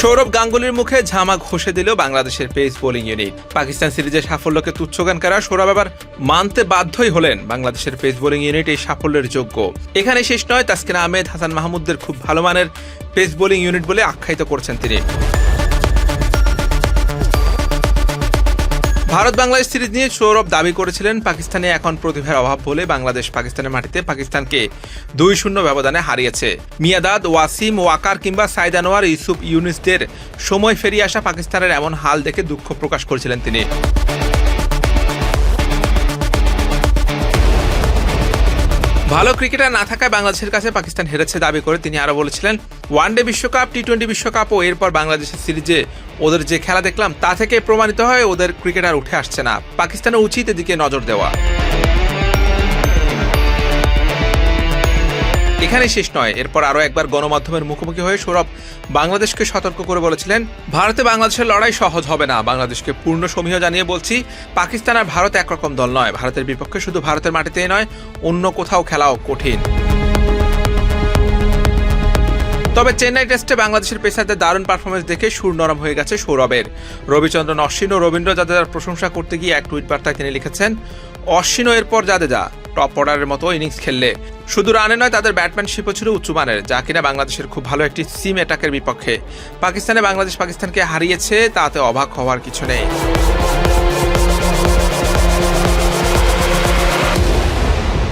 সৌরভ গাঙ্গুলির মুখে ঝামা ঘষে দিল বাংলাদেশের পেস বোলিং ইউনিট। পাকিস্তান সিরিজের সাফল্যকে তুচ্ছ গান করা সৌরভ এবার মানতে বাধ্যই হলেন বাংলাদেশের পেস বোলিং ইউনিট এই সাফল্যের যোগ্য। এখানে শেষ নয়, তাসকিন আহমেদ, হাসান মাহমুদদের খুব ভালো মানের পেস বোলিং ইউনিট বলে আখ্যায়িত করছেন তিনি। ভারত বাংলাদেশ সিরিজ নিয়ে সৌরভ দাবি করেছিলেন পাকিস্তানে এখন প্রতিভার অভাব বলে বাংলাদেশ পাকিস্তানের মাটিতে পাকিস্তানকে দুই শূন্য ব্যবধানে হারিয়েছে। মিয়াদাদ, ওয়াসিম, ওয়াকার কিংবা সাইদ আনোয়ার ইউসুফ ইউনিসদের সময় ফেরিয়ে আসা পাকিস্তানের এমন হাল দেখে দুঃখ প্রকাশ করেছিলেন তিনি। ভালো ক্রিকেটার না থাকায় বাংলাদেশের কাছে পাকিস্তান হেরেছে দাবি করে তিনি আরও বলেছিলেন ওয়ান ডে বিশ্বকাপ টি টোয়েন্টি বিশ্বকাপ ও এরপর বাংলাদেশের সিরিজে ওদের যে খেলা দেখলাম, তা থেকে প্রমাণিত হয় ওদের ক্রিকেটার উঠে আসছে না। পাকিস্তানের উচিত এদিকে নজর দেওয়া। এখানেই শেষ নয়। এরপর আরও একবার গণমাধ্যমের মুখোমুখি হয়ে সৌরভ বাংলাদেশকে সতর্ক করে বলেছিলেন, ভারতে বাংলাদেশের লড়াই সহজ হবে না। বাংলাদেশকে পূর্ণ সমীহ জানিয়ে বলছি, পাকিস্তান আর ভারত একরকম দল নয়। ভারতের বিপক্ষে শুধু ভারতের মাটিতেই নয়, অন্য কোথাও খেলাও কঠিন। তবে চেন্নাই টেস্টে বাংলাদেশের পেসারদের দারুণ পারফরমেন্স দেখে সুর নরম হয়ে গেছে সৌরভের। রবিচন্দ্রন অশ্বিন ও রবীন্দ্র জাদেজার প্রশংসা করতে গিয়ে এক টুইট বার্তায় তিনি লিখেছেন অশ্বিন এরপর জাদেজা। টপ অর্ডারের মতো ইনিংস খেললে। শুধু রানে নয়, তাদের ব্যাটম্যানশিপও ছিল উচ্চমানের যা কিনা বাংলাদেশের খুব ভালো একটি সিম অ্যাটাকের বিপক্ষে। পাকিস্তানে বাংলাদেশ পাকিস্তানকে হারিয়েছে, তাতে অবাক হওয়ার কিছু নেই।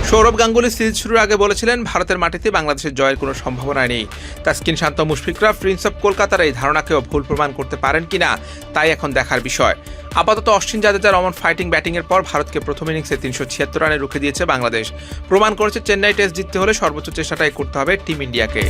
সৌরভ গাঙ্গুলি সিরিজ শুরুর আগে বলেছিলেন, ভারতের মাটিতে বাংলাদেশের জয়ের কোনো সম্ভাবনা নেই। তাসকিন শান্ত মুশফিকরা, প্রিন্স অফ কলকাতার এই ধারণাকেও ভুল প্রমাণ করতে পারেন কিনা, তাই এখন দেখার বিষয়। আপাতত অশ্বিন জাদেজার অমন ফাইটিং ব্যাটিংয়ের পর ভারতকে প্রথম ইনিংসে তিনশো ছিয়াত্তর রানে রুখে দিয়েছে বাংলাদেশ। প্রমাণ করেছে চেন্নাই টেস্ট জিততে হলে সর্বোচ্চ চেষ্টাটাই করতে হবে টিম ইন্ডিয়াকে